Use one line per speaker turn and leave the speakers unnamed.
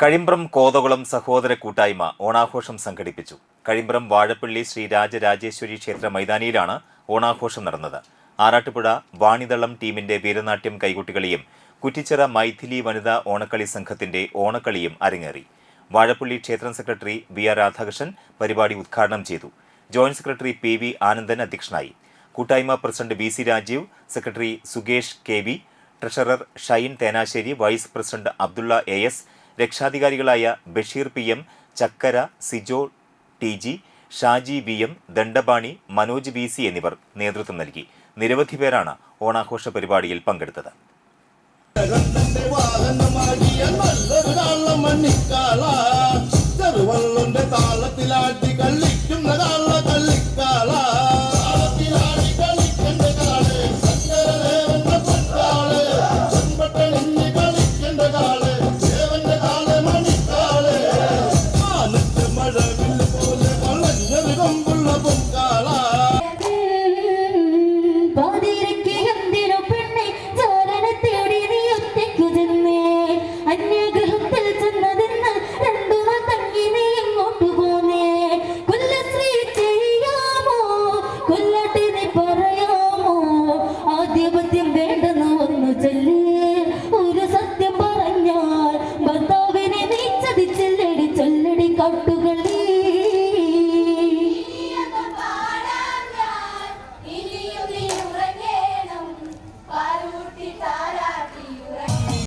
കഴിമ്പ്രം കോതകുളം സഹോദര കൂട്ടായ്മ ഓണാഘോഷം സംഘടിപ്പിച്ചു. കഴിമ്പ്രം വാഴപ്പള്ളി ശ്രീ രാജരാജേശ്വരി ക്ഷേത്ര മൈതാനിയിലാണ് ഓണാഘോഷം നടന്നത്. ആറാട്ടുപുഴ വാണിതളം ടീമിന്റെ വീരനാട്യം കൈകുട്ടികളിയും കുറ്റിച്ചിറ മൈഥിലി വനിതാ ഓണക്കളി സംഘത്തിന്റെ ഓണക്കളിയും അരങ്ങേറി. വാഴപ്പള്ളി ക്ഷേത്രം സെക്രട്ടറി വി ആർ രാധാകൃഷ്ണൻ പരിപാടി ഉദ്ഘാടനം ചെയ്തു. Joint secretary P V Anandan അധ്യക്ഷനായി. കൂട്ടായ്മ president V C Rajeev secretary Sukesh K V treasurer Shine Thenassery vice president Abdulla A S രക്ഷാധികാരികളായ Basheer P M Chakkara Sijo T G Shaji V M Dandapani Manoj V C എന്നിവർ നേതൃത്വം നൽകി. നിരവധി പേരാണ് ഓണാഘോഷ പരിപാടിയിൽ പങ്കെടുത്തത്.
താളത്തിലാട്ടി കളിക്കുന്ന
ആദ്യപത്യം വേണ്ടെന്ന് വന്നു ചൊല്ലി. ഒരു സത്യം പറഞ്ഞാൽ ഭർത്താവിനെ നീ ചതിച്ചില്ലടി ചൊല്ലടി കാട്ടു